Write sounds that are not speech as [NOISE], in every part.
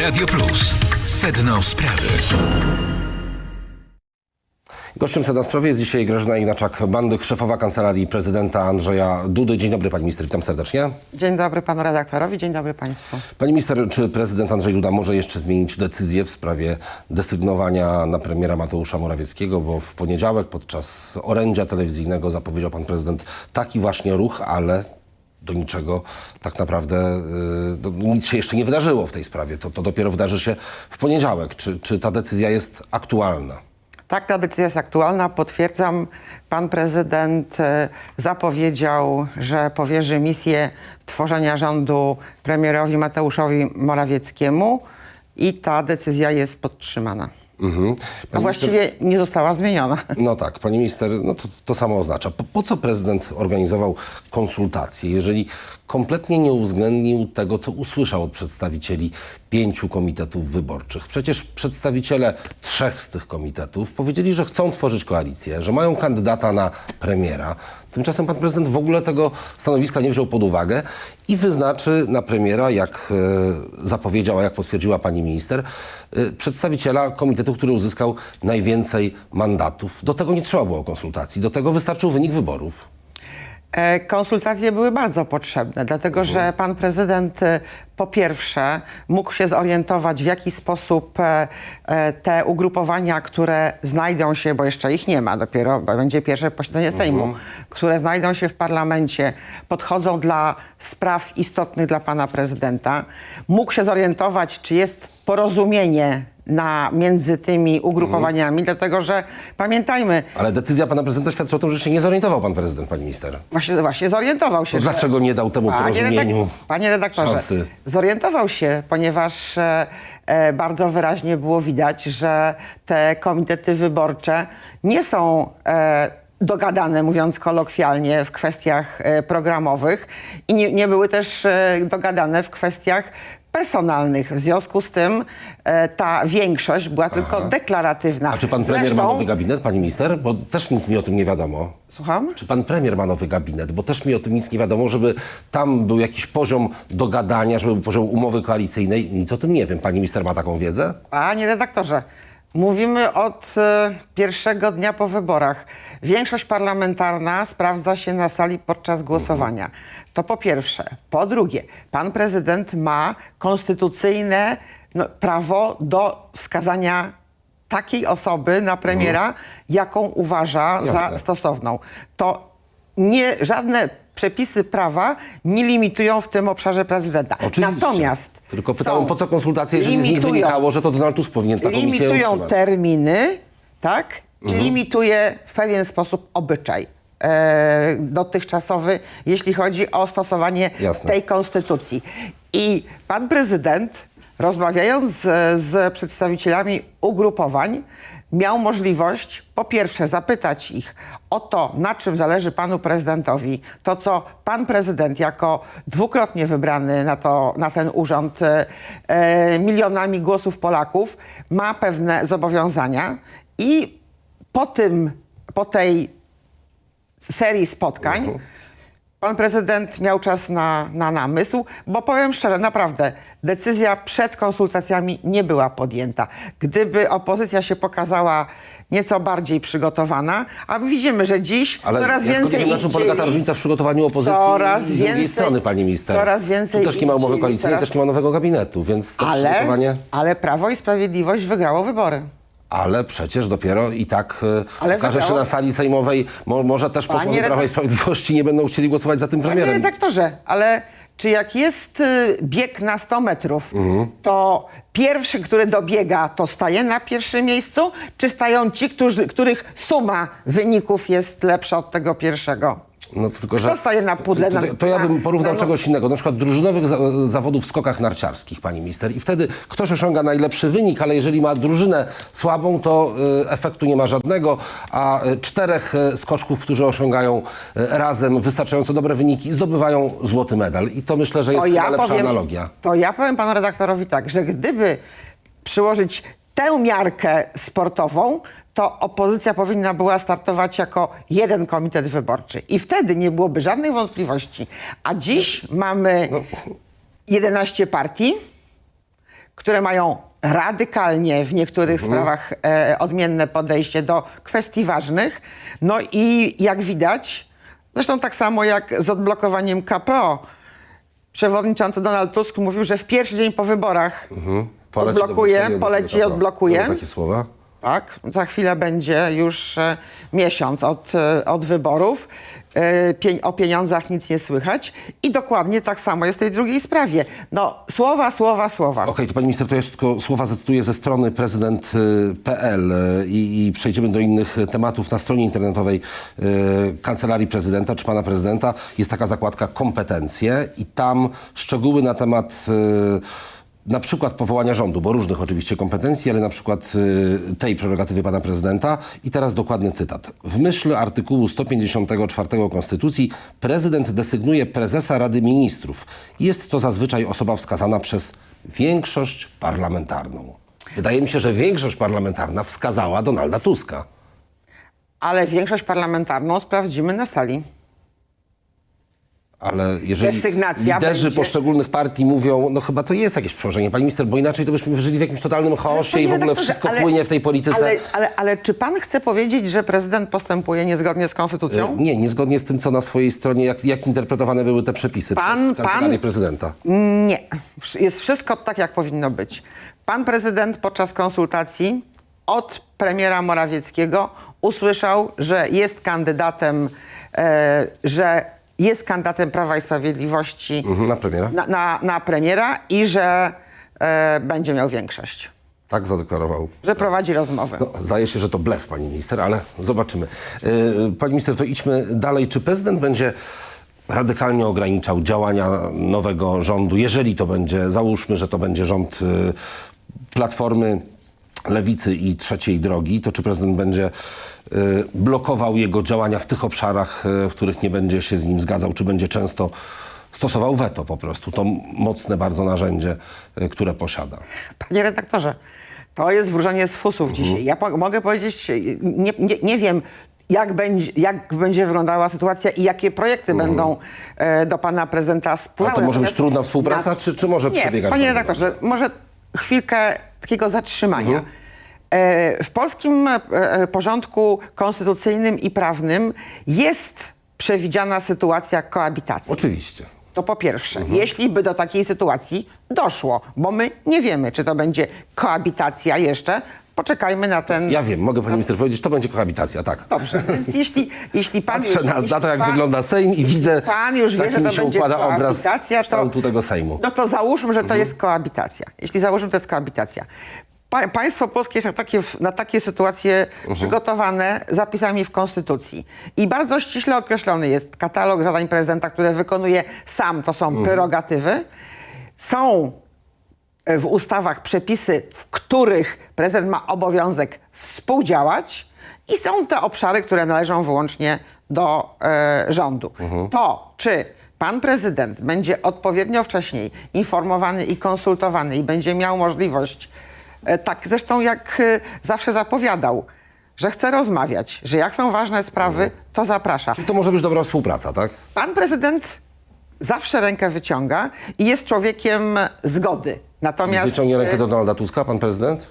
Radio Plus. Sedno sprawy. Gościem Sedna Sprawy jest dzisiaj Grażyna Ignaczak-Bandyk, szefowa Kancelarii Prezydenta Andrzeja Dudy. Dzień dobry Pani Minister, witam serdecznie. Dzień dobry panu redaktorowi, dzień dobry państwu. Pani Minister, czy prezydent Andrzej Duda może jeszcze zmienić decyzję w sprawie desygnowania na premiera Mateusza Morawieckiego, bo w poniedziałek podczas orędzia telewizyjnego zapowiedział Pan Prezydent taki właśnie ruch, ale do niczego tak naprawdę y, do, nic się jeszcze nie wydarzyło w tej sprawie. To, to dopiero wydarzy się w poniedziałek. Czy, czy ta decyzja jest aktualna? Tak, ta decyzja jest aktualna. Potwierdzam, pan prezydent e, zapowiedział, że powierzy misję tworzenia rządu premierowi Mateuszowi Morawieckiemu i ta decyzja jest podtrzymana. Mhm. A Pani minister- właściwie nie została zmieniona. No tak, pani minister, no to, to samo oznacza. Po, po co prezydent organizował konsultacje, jeżeli kompletnie nie uwzględnił tego, co usłyszał od przedstawicieli pięciu komitetów wyborczych? Przecież przedstawiciele trzech z tych komitetów powiedzieli, że chcą tworzyć koalicję, że mają kandydata na premiera. Tymczasem pan prezydent w ogóle tego stanowiska nie wziął pod uwagę i wyznaczy na premiera, jak e, zapowiedziała, jak potwierdziła pani minister, e, przedstawiciela komitetu, który uzyskał najwięcej mandatów. Do tego nie trzeba było konsultacji, do tego wystarczył wynik wyborów. E, Konsultacje były bardzo potrzebne, dlatego że pan prezydent e, po pierwsze mógł się zorientować, w jaki sposób e, te ugrupowania, które znajdą się, bo jeszcze ich nie ma, dopiero będzie pierwsze posiedzenie Sejmu, które znajdą się w parlamencie, podchodzą dla spraw istotnych dla pana prezydenta. Mógł się zorientować, czy jest porozumienie na, między tymi ugrupowaniami, dlatego że pamiętajmy, Ale decyzja pana prezydenta świadczy o tym, że się nie zorientował pan prezydent, pani minister. Właśnie, właśnie zorientował się. To że- dlaczego nie dał temu Panie, porozumieniu redak- Panie redaktorze, szansy? zorientował się, ponieważ e, e, bardzo wyraźnie było widać, że te komitety wyborcze nie są e, dogadane, mówiąc kolokwialnie, w kwestiach e, programowych i nie, nie były też e, dogadane w kwestiach personalnych. W związku z tym e, ta większość była tylko deklaratywna. A czy pan premier ma nowy gabinet, pani minister? Bo też nic mi o tym nie wiadomo. Słucham? Czy pan premier ma nowy gabinet? Bo też mi o tym nic nie wiadomo, żeby tam był jakiś poziom dogadania, żeby był poziom umowy koalicyjnej. Nic o tym nie wiem. Pani minister ma taką wiedzę? Panie redaktorze, mówimy od e, pierwszego dnia po wyborach. Większość parlamentarna sprawdza się na sali podczas głosowania. To po pierwsze. Po drugie, pan prezydent ma konstytucyjne no, prawo do wskazania takiej osoby na premiera, jaką uważa za Jasne. stosowną. To nie, żadne przepisy prawa nie limitują w tym obszarze prezydenta. Oczywiście. Natomiast Tylko pytałem, są- po co konsultacje, jeżeli z nich limitują- wynikało, że to Donald Tusk powinien taką limitują terminy, tak? I Mhm. limituje w pewien sposób obyczaj e, dotychczasowy, jeśli chodzi o stosowanie Jasne. tej konstytucji. I pan prezydent, rozmawiając z, z przedstawicielami ugrupowań, miał możliwość po pierwsze zapytać ich o to, na czym zależy panu prezydentowi, to co pan prezydent jako dwukrotnie wybrany na, to, na ten urząd e, e, milionami głosów Polaków ma pewne zobowiązania i po tym, po tej serii spotkań pan prezydent miał czas na, na namysł, bo powiem szczerze, naprawdę, decyzja przed konsultacjami nie była podjęta. Gdyby opozycja się pokazała nieco bardziej przygotowana, a widzimy, że dziś Ale coraz więcej na czym ich polega ta różnica w przygotowaniu opozycji Coraz z drugiej więcej- strony, pani minister? coraz więcej Tu też nie ma umowy koalicyjnej, coraz- też nie ma nowego gabinetu, więc to Ale, przygotowanie... ale Prawo i Sprawiedliwość wygrało wybory. Ale przecież dopiero i tak e, Ale okaże się wygrało- na sali sejmowej, mo, może też Panie posłowie Prawa i Sprawiedliwości nie będą chcieli głosować za tym Panie premierem. redaktorze, ale czy jak jest y, bieg na 100 metrów, Mhm. to pierwszy, który dobiega, to staje na pierwszym miejscu? Czy stają ci, którzy, których suma wyników jest lepsza od tego pierwszego? No tylko, że... Kto staje na pudle? To, to, to ja bym na- porównał na- czegoś innego, na przykład drużynowych za, zawodów w skokach narciarskich, pani minister. I wtedy ktoś osiąga najlepszy wynik, ale jeżeli ma drużynę słabą, to y, efektu nie ma żadnego, a y, czterech y, skoczków, którzy osiągają y, razem wystarczająco dobre wyniki, zdobywają złoty medal. I to myślę, że jest chyba lepsza analogia. To ja powiem panu redaktorowi tak, że gdyby przyłożyć tę miarkę sportową, to opozycja powinna była startować jako jeden komitet wyborczy. I wtedy nie byłoby żadnych wątpliwości. A dziś mamy 11 partii, które mają radykalnie w niektórych Mhm. sprawach e, odmienne podejście do kwestii ważnych. No i jak widać, zresztą tak samo jak z odblokowaniem KPO, przewodniczący Donald Tusk mówił, że w pierwszy dzień po wyborach Poleci Brukseli, poleci i. Były takie słowa? Tak, za chwilę będzie już e, miesiąc od, e, od wyborów. E, pie, o pieniądzach nic nie słychać. I dokładnie tak samo jest w tej drugiej sprawie. No, słowa, słowa, słowa. Okej, to pani minister, to ja tylko słowa zacytuję ze strony prezydent.pl y, i, i przejdziemy do innych tematów. Na stronie internetowej y, Kancelarii Prezydenta czy pana prezydenta jest taka zakładka kompetencje i tam szczegóły na temat y, na przykład powołania rządu, bo różnych oczywiście kompetencji, ale na przykład y, tej prerogatywy pana prezydenta. I teraz dokładny cytat. W myśl artykułu 154 Konstytucji prezydent desygnuje prezesa Rady Ministrów. Jest to zazwyczaj osoba wskazana przez większość parlamentarną. Wydaje mi się, że większość parlamentarna wskazała Donalda Tuska. Ale większość parlamentarną sprawdzimy na sali. Ale jeżeli Desygnacja liderzy będzie- poszczególnych partii mówią, no chyba to jest jakieś przełożenie, pani minister, bo inaczej to byśmy żyli w jakimś totalnym chaosie i w ogóle wszystko ale- płynie w tej polityce. Ale, ale, ale czy pan chce powiedzieć, że prezydent postępuje niezgodnie z konstytucją? E, Nie, niezgodnie z tym, co na swojej stronie, jak, jak interpretowane były te przepisy Pan- przez kancelarię pan- prezydenta. Nie. Jest wszystko tak, jak powinno być. Pan prezydent podczas konsultacji od premiera Morawieckiego usłyszał, że jest kandydatem, e, że jest kandydatem Prawa i Sprawiedliwości Mhm, na premiera. na, na, na premiera i że e, będzie miał większość. Tak zadeklarował. Że prowadzi rozmowy. No, zdaje się, że to blef, pani minister, ale zobaczymy. Yy, pani minister, to idźmy dalej. Czy prezydent będzie radykalnie ograniczał działania nowego rządu, jeżeli to będzie, załóżmy, że to będzie rząd yy, Platformy, Lewicy i Trzeciej Drogi, to czy prezydent będzie yy, blokował jego działania w tych obszarach, yy, w których nie będzie się z nim zgadzał, czy będzie często stosował weto po prostu, to mocne bardzo narzędzie, yy, które posiada? Panie redaktorze, to jest wróżenie z fusów Mhm. dzisiaj. Ja po, mogę powiedzieć, nie, nie, nie wiem, jak będzie, jak będzie wyglądała sytuacja i jakie projekty będą e, do pana prezydenta Mhm. Spływały. to może być trudna współpraca, na- czy, czy może Nie, przebiegać? panie redaktorze, może chwilkę takiego zatrzymania. Mhm. E, w polskim e, e, porządku konstytucyjnym i prawnym jest przewidziana sytuacja koabitacji. Oczywiście. To po pierwsze, Mhm. jeśli by do takiej sytuacji doszło, bo my nie wiemy, czy to będzie koabitacja jeszcze, poczekajmy na ten... Ja wiem, mogę pani minister powiedzieć, to będzie kohabitacja, tak. Dobrze, więc jeśli, [LAUGHS] jeśli pan Patrzę już... na, jeśli na to, jak pan, wygląda Sejm i widzę, Pan już wie, że to się będzie układa obraz koabitacja, to, kształtu tego Sejmu. no to załóżmy, że to jest koabitacja. Jeśli załóżmy, to jest koabitacja. Pa, państwo polskie jest na takie, na takie sytuacje przygotowane zapisami w Konstytucji. I bardzo ściśle określony jest katalog zadań prezydenta, które wykonuje sam, to są prerogatywy. Są w ustawach przepisy, w których prezydent ma obowiązek współdziałać i są te obszary, które należą wyłącznie do e, rządu. To, czy pan prezydent będzie odpowiednio wcześniej informowany i konsultowany i będzie miał możliwość, e, tak zresztą jak e, zawsze zapowiadał, że chce rozmawiać, że jak są ważne sprawy, to zaprasza. Czyli to może być dobra współpraca, tak? Pan prezydent zawsze rękę wyciąga i jest człowiekiem zgody. Natomiast, Wyciągnie rękę y, do Donalda Tuska, pan prezydent?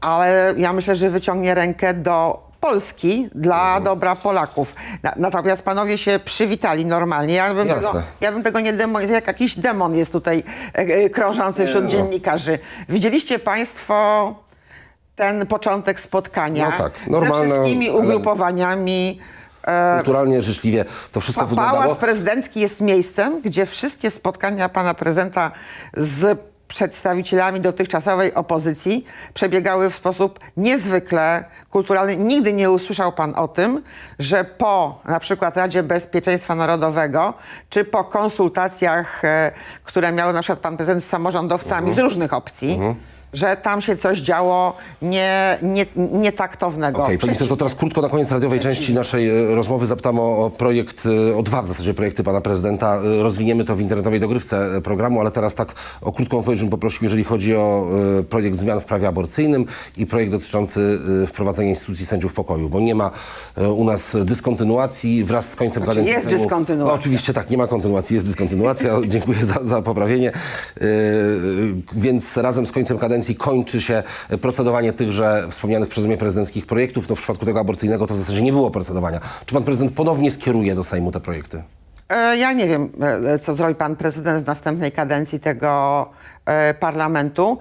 ale ja myślę, że wyciągnie rękę do Polski dla Mhm. dobra Polaków. Na, natomiast panowie się przywitali normalnie. Ja bym, Jasne. tego, ja bym tego nie demonizował, jak jakiś demon jest tutaj e, e, krążący wśród no. dziennikarzy. Widzieliście państwo ten początek spotkania No tak, ze normalne, wszystkimi ale- ugrupowaniami. e, Kulturalnie, życzliwie to wszystko Pa- wyglądało. Pałac Prezydencki jest miejscem, gdzie wszystkie spotkania pana prezydenta z przedstawicielami dotychczasowej opozycji przebiegały w sposób niezwykle kulturalny. Nigdy nie usłyszał pan o tym, że po na przykład Radzie Bezpieczeństwa Narodowego, czy po konsultacjach, e, które miał na przykład pan prezydent z samorządowcami z różnych opcji, że tam się coś działo nie, nie, nietaktownego. Okej, pani minister, to teraz krótko na koniec radiowej części naszej e, rozmowy zapytam o, o projekt, e, o dwa w zasadzie projekty pana prezydenta. E, Rozwiniemy to w internetowej dogrywce programu, ale teraz tak o krótką odpowiedź bym poprosił, jeżeli chodzi o projekt zmian w prawie aborcyjnym i projekt dotyczący wprowadzenia instytucji sędziów pokoju, bo nie ma u nas dyskontynuacji wraz z końcem kadencji jest dyskontynuacja. No, oczywiście tak, nie ma kontynuacji, jest dyskontynuacja. [LAUGHS] Dziękuję za, za poprawienie. Yy, więc razem z końcem kadencji kończy się procedowanie tychże wspomnianych przeze mnie prezydenckich projektów. No, w przypadku tego aborcyjnego to w zasadzie nie było procedowania. Czy pan prezydent ponownie skieruje do Sejmu te projekty? E, Ja nie wiem, e, co zrobi pan prezydent w następnej kadencji tego e, parlamentu.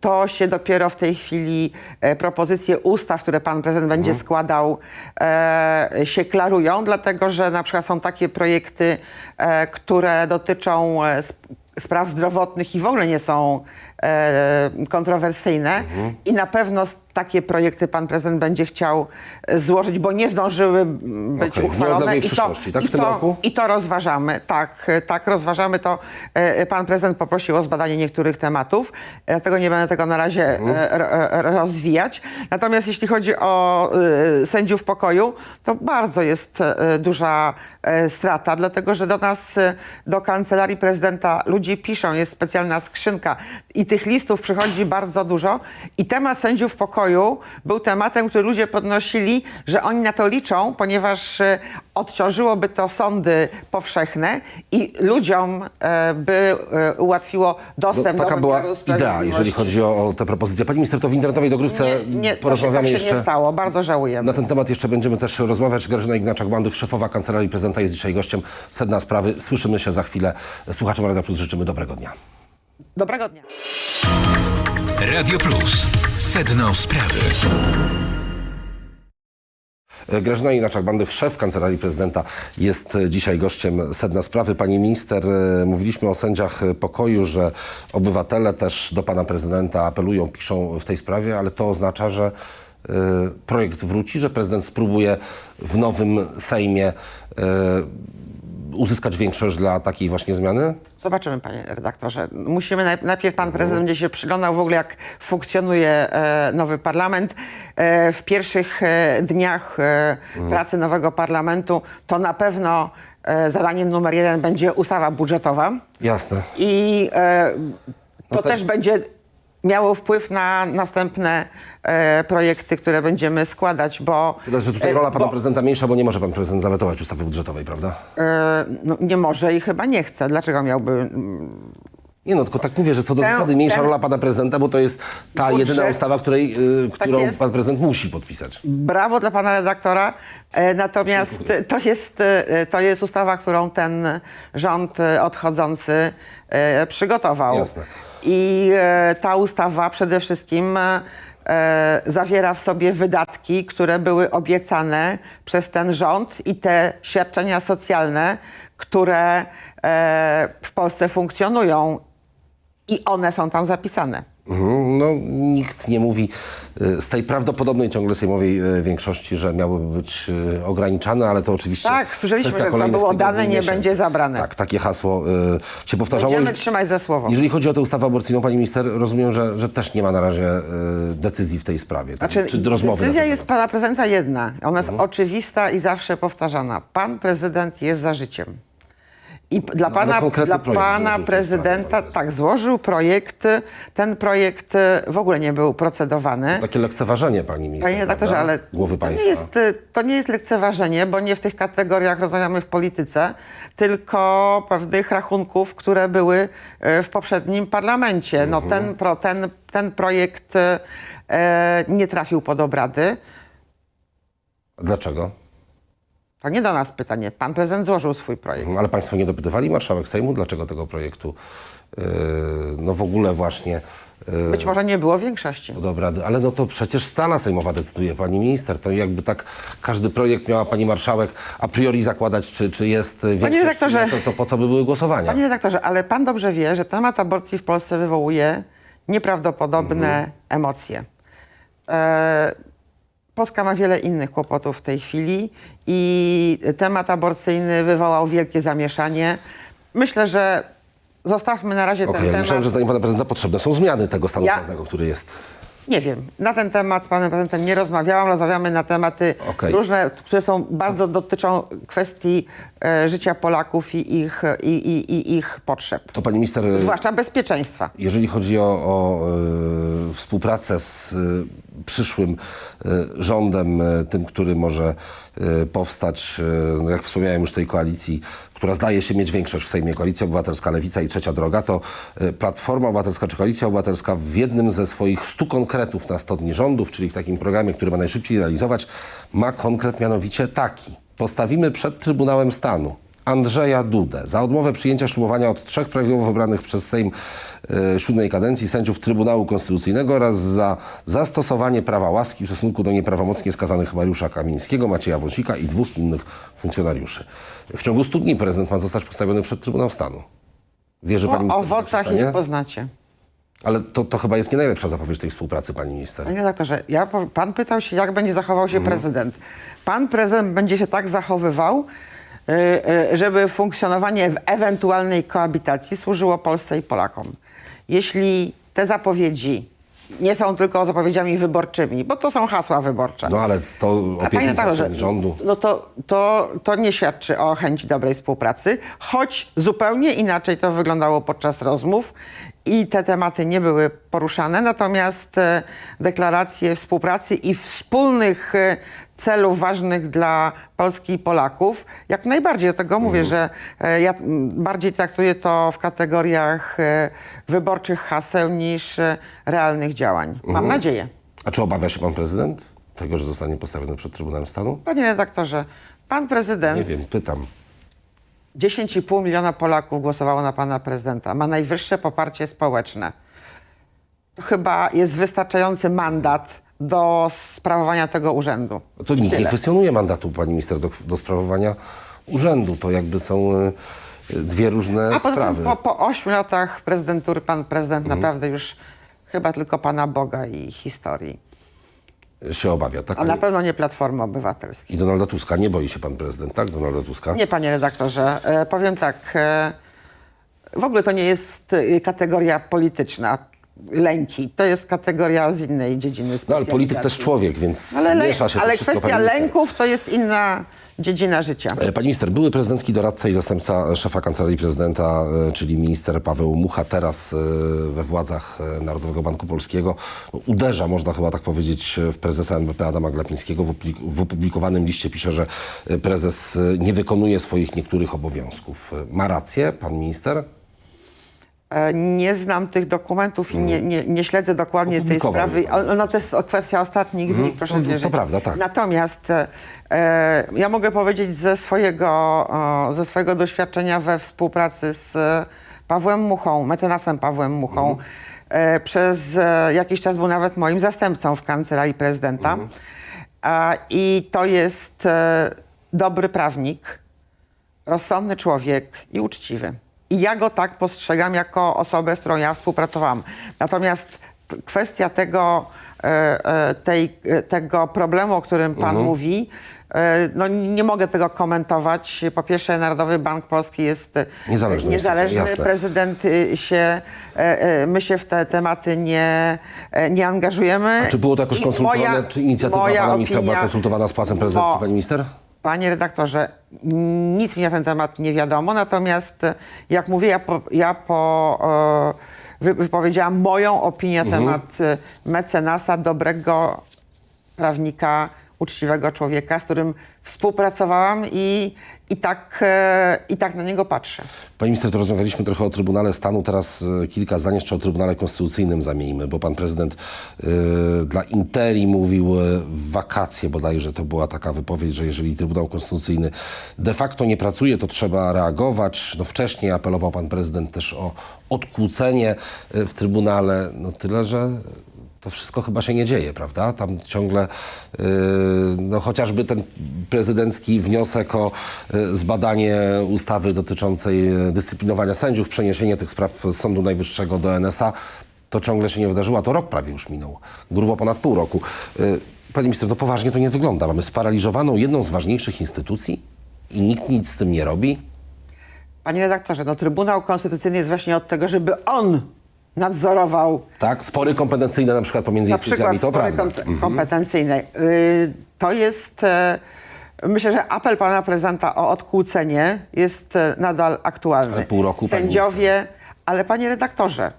To się dopiero w tej chwili propozycje ustaw, które pan prezydent będzie składał, e, się klarują, dlatego że na przykład są takie projekty, które dotyczą sp- spraw zdrowotnych i w ogóle nie są e, kontrowersyjne i na pewno takie projekty pan prezydent będzie chciał e, złożyć, bo nie zdążyły być w uchwalone. I to, tak? i W tym to, roku? I to rozważamy, tak, e, tak, rozważamy to. E, Pan prezydent poprosił o zbadanie niektórych tematów, e, dlatego nie będę tego na razie Mhm. e, ro- e, rozwijać. Natomiast jeśli chodzi o e, sędziów pokoju, to bardzo jest e, duża e, strata, dlatego że do nas, e, do kancelarii prezydenta ludzie piszą, jest specjalna skrzynka i tych listów przychodzi bardzo dużo i temat sędziów pokoju był tematem, który ludzie podnosili, że oni na to liczą, ponieważ e, odciążyłoby to sądy powszechne i ludziom e, by e, ułatwiło No, dostęp taka do była wymiaru idea, jeżeli chodzi o, te propozycje. Pani minister, to w internetowej dogrywce Nie, nie, to się, porozmawiamy tak się jeszcze. nie stało, bardzo żałujemy. Na ten temat jeszcze będziemy też rozmawiać. Grażyna Ignaczak-Bandych, szefowa Kancelarii Prezydenta jest dzisiaj gościem. Sedna sprawy. Słyszymy się za chwilę. Słuchaczom Radia Plus życzymy dobrego dnia. Dobrego dnia. Radio Plus. Sedno sprawy. E, Grażyna Inaczak-Bandych, szef Kancelarii Prezydenta jest dzisiaj gościem Sedna Sprawy. Pani minister, e, mówiliśmy o sędziach pokoju, że obywatele też do pana prezydenta apelują, piszą w tej sprawie, ale to oznacza, że e, projekt wróci, że prezydent spróbuje w nowym Sejmie uzyskać większość dla takiej właśnie zmiany? Zobaczymy, panie redaktorze. Musimy naj, najpierw pan prezydent będzie się przyglądał w ogóle, jak funkcjonuje e, nowy parlament. E, w pierwszych e, dniach e, pracy nowego parlamentu to na pewno zadaniem numer jeden będzie ustawa budżetowa Jasne. i to No tak. też będzie miało wpływ na następne e, projekty, które będziemy składać, bo... Tyle, że tutaj e, rola pana bo- prezydenta mniejsza, bo nie może pan prezydent zawetować ustawy budżetowej, prawda? e, no, nie może i chyba nie chce. Dlaczego miałby Nie no, tylko tak mówię, że co do Ten- zasady mniejsza ten- rola pana prezydenta, bo to jest ta Budżet. jedyna ustawa, której, y, którą jest. pan prezydent musi podpisać. Brawo dla pana redaktora. E, Natomiast to jest, e, to jest ustawa, którą ten rząd e, odchodzący przygotował. Jasne. I e, ta ustawa przede wszystkim e, zawiera w sobie wydatki, które były obiecane przez ten rząd i te świadczenia socjalne, które e, w Polsce funkcjonują i one są tam zapisane. Mhm, No, nikt nie mówi y, z tej prawdopodobnej ciągle sejmowej y, większości, że miałyby być y, ograniczane, ale to oczywiście... Tak, słyszeliśmy, że co było dane, nie miesięcy. będzie zabrane. Tak, takie hasło się powtarzało. Będziemy trzymać za słowo. Jeżeli chodzi o tę ustawę aborcyjną, pani minister, rozumiem, że, że też nie ma na razie decyzji w tej sprawie. tak? Znaczy, Czy rozmowy decyzja jest pana prezydenta jedna. Ona jest Mhm. oczywista i zawsze powtarzana. Pan prezydent jest za życiem. I dla No, pana, konkretny dla pana złożył prezydenta, tak, złożył projekt. Ten projekt e, w ogóle nie był procedowany. Takie lekceważenie pani minister, Panie redaktorze, ale Głowy to nie, państwa. jest, y, to nie jest lekceważenie, bo nie w tych kategoriach rozmawiamy w polityce, tylko pewnych rachunków, które były y, w poprzednim parlamencie. No, Mhm. ten, pro, ten, ten projekt e, nie trafił pod obrady. Dlaczego? To nie do nas pytanie. Pan prezydent złożył swój projekt. Ale państwo nie dopytywali marszałek Sejmu, dlaczego tego projektu yy, no w ogóle właśnie yy, Być może nie było większości. pod obrady. Ale no to przecież stala sejmowa decyduje, pani minister. To jakby tak każdy projekt miała pani marszałek a priori zakładać, czy, czy jest większość, czy redaktorze, nie, to, to po co by były głosowania? Panie redaktorze, ale pan dobrze wie, że temat aborcji w Polsce wywołuje nieprawdopodobne emocje. E, Polska ma wiele innych kłopotów w tej chwili i temat aborcyjny wywołał wielkie zamieszanie. Myślę, że zostawmy na razie Okej, ten ale temat. myślałem, że zdaniem pana prezydenta potrzebne są zmiany tego stanu Ja- prawnego, który jest. Nie wiem, na ten temat z panem prezydentem nie rozmawiałam. Rozmawiamy na tematy Okej. różne, które są bardzo dotyczą kwestii życia Polaków i ich, i, i, i ich potrzeb. To pani minister, e, Zwłaszcza bezpieczeństwa. jeżeli chodzi o, o e, współpracę z e, przyszłym e, rządem, e, tym, który może e, powstać, e, no jak wspomniałem już tej koalicji, która zdaje się mieć większość w Sejmie, Koalicja Obywatelska, Lewica i Trzecia Droga, to e, Platforma Obywatelska czy Koalicja Obywatelska w jednym ze swoich 100 konkretów na 100 dni rządów, czyli w takim programie, który ma najszybciej realizować, ma konkret mianowicie taki. Postawimy przed Trybunałem Stanu Andrzeja Dudę za odmowę przyjęcia ślubowania od trzech prawidłowo wybranych przez Sejm e, siódmej kadencji sędziów Trybunału Konstytucyjnego oraz za zastosowanie prawa łaski w stosunku do nieprawomocnie skazanych Mariusza Kamińskiego, Macieja Wąsika i dwóch innych funkcjonariuszy. W ciągu 100 dni prezydent ma zostać postawiony przed Trybunał Stanu. Wierzy tak się owocach ich poznacie. Ale to, to chyba jest nie najlepsza zapowiedź tej współpracy, pani minister. Panie redaktorze, ja, pan pytał się, jak będzie zachował się prezydent. Pan prezydent będzie się tak zachowywał, y, y, żeby funkcjonowanie w ewentualnej koabitacji służyło Polsce i Polakom. Jeśli te zapowiedzi nie są tylko zapowiedziami wyborczymi, bo to są hasła wyborcze. No ale to A opieki redaktorze, za rządu. No to, to, to nie świadczy o chęci dobrej współpracy, choć zupełnie inaczej to wyglądało podczas rozmów i te tematy nie były poruszane, natomiast e, deklaracje współpracy i wspólnych e, celów ważnych dla Polski i Polaków, jak najbardziej. Dlatego mówię, że e, ja bardziej traktuję to w kategoriach wyborczych haseł niż realnych działań. Mam nadzieję. A czy obawia się pan prezydent tego, że zostanie postawiony przed Trybunałem Stanu? Panie redaktorze, pan prezydent Nie wiem, pytam. 10,5 miliona Polaków głosowało na pana prezydenta. Ma najwyższe poparcie społeczne. To chyba jest wystarczający mandat do sprawowania tego urzędu. To I nikt nie tyle. kwestionuje mandatu pani minister do, do sprawowania urzędu. To jakby są e, dwie różne A sprawy. po, po 8 latach prezydentury pan prezydent Mhm. naprawdę już chyba tylko pana Boga i historii. Się obawia, tak? A na pewno nie Platformy Obywatelskiej. I Donalda Tuska. Nie boi się pan prezydent, tak? Donalda Tuska? Nie, panie redaktorze. E, powiem tak. E, w ogóle to nie jest e, kategoria polityczna. Lęki. To jest kategoria z innej dziedziny No ale polityk też człowiek, więc Ale, lę- miesza się to ale wszystko, kwestia lęków to jest inna dziedzina życia. E, Pani minister, były prezydencki doradca i zastępca szefa Kancelarii Prezydenta, e, czyli minister Paweł Mucha, teraz e, we władzach Narodowego Banku Polskiego, no, uderza, można chyba tak powiedzieć, w prezesa NBP Adama Glapińskiego. W opublikowanym liście pisze, że prezes nie wykonuje swoich niektórych obowiązków. Ma rację pan minister? E, Nie znam tych dokumentów i nie, nie, nie śledzę dokładnie tej sprawy. No to jest kwestia ostatnich dni, proszę No, to- to wierzyć. prawda, tak. Natomiast e, e, ja mogę powiedzieć ze swojego, ze swojego doświadczenia we współpracy z Pawłem Muchą, mecenasem Pawłem Muchą. Mhm. E, przez e, jakiś czas był nawet moim zastępcą w kancelarii prezydenta. Mhm. A, I to jest e, dobry prawnik, rozsądny człowiek i uczciwy. I ja go tak postrzegam jako osobę, z którą ja współpracowałam. Natomiast kwestia tego, e, e, tej, e, tego problemu, o którym pan mówi, e, no nie mogę tego komentować. Po pierwsze, Narodowy Bank Polski jest niezależny. jasne. Prezydent y, się, my się w te tematy nie, nie angażujemy. A czy było to jakoś konsultowane? moja- czy inicjatywa pana ministra była opinia- konsultowana z Pałacem Prezydenckim, pani minister? Panie redaktorze, nic mi na ten temat nie wiadomo, natomiast e, jak mówię, ja, po, ja po, e, wy, wypowiedziałam moją opinię na temat e, mecenasa, dobrego prawnika, uczciwego człowieka, z którym współpracowałam i, i, tak, e, i tak na niego patrzę. Pani minister, to rozmawialiśmy trochę o Trybunale Stanu, teraz e, kilka zdań jeszcze o Trybunale Konstytucyjnym zamieńmy, bo pan prezydent e, dla Interi mówił wakacje bodajże, to była taka wypowiedź, że jeżeli Trybunał Konstytucyjny de facto nie pracuje, to trzeba reagować. No wcześniej apelował pan prezydent też o odkłócenie w Trybunale, no tyle, że to wszystko chyba się nie dzieje, prawda? Tam ciągle, yy, no chociażby ten prezydencki wniosek o yy, zbadanie ustawy dotyczącej yy, dyscyplinowania sędziów, przeniesienie tych spraw z Sądu Najwyższego do NSA, to ciągle się nie wydarzyło, a to rok prawie już minął, grubo ponad pół roku. Yy, Pani minister, no poważnie to nie wygląda. Mamy sparaliżowaną jedną z ważniejszych instytucji i nikt nic z tym nie robi. Panie redaktorze, no Trybunał Konstytucyjny jest właśnie od tego, żeby on nadzorował Tak, spory kompetencyjne na przykład pomiędzy na przykład instytucjami, to spory prawda. kom- kompetencyjne. Y, To jest, e, myślę, że apel pana prezydenta o odkłócenie jest e, nadal aktualny. Ale pół roku, Sędziowie, ale panie redaktorze,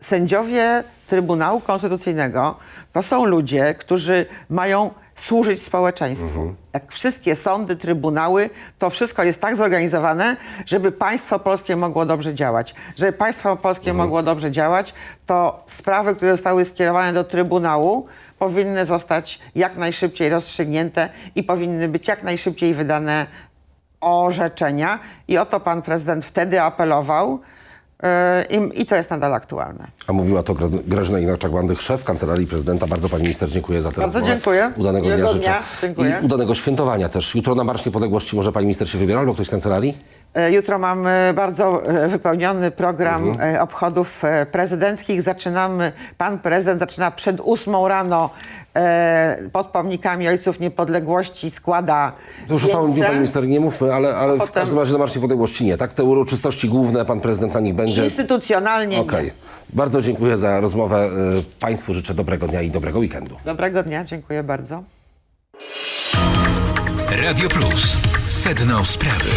sędziowie Trybunału Konstytucyjnego to są ludzie, którzy mają służyć społeczeństwu. Jak wszystkie sądy, trybunały, to wszystko jest tak zorganizowane, żeby państwo polskie mogło dobrze działać. Żeby państwo polskie mogło dobrze działać, to sprawy, które zostały skierowane do Trybunału, powinny zostać jak najszybciej rozstrzygnięte i powinny być jak najszybciej wydane orzeczenia. I o to pan prezydent wtedy apelował. Yy, I, I to jest nadal aktualne. A mówiła to Gra- Grażyna Inaczak-Bandy, szef Kancelarii Prezydenta. Bardzo pani minister dziękuję za tę Bardzo rozmowę. dziękuję. Udanego dnia życzę. Dziękuję. I udanego świętowania też. Jutro na Marsz Niepodległości może pani minister się wybiera albo ktoś z kancelarii? E, Jutro mamy bardzo e, wypełniony program Mhm. e, obchodów e, prezydenckich. Zaczynamy, pan prezydent zaczyna przed ósmą rano e, pod pomnikami Ojców Niepodległości składa To już o całym dniu pani minister nie mówmy, ale, ale w Potem- każdym razie na Marsz Niepodległości nie, tak? Te uroczystości główne pan prezydent na nich będzie. Instytucjonalnie Okej. nie. Bardzo dziękuję za rozmowę. Y, Państwu życzę dobrego dnia i dobrego weekendu. Dobrego dnia, dziękuję bardzo. Radio Plus. Sedno sprawy.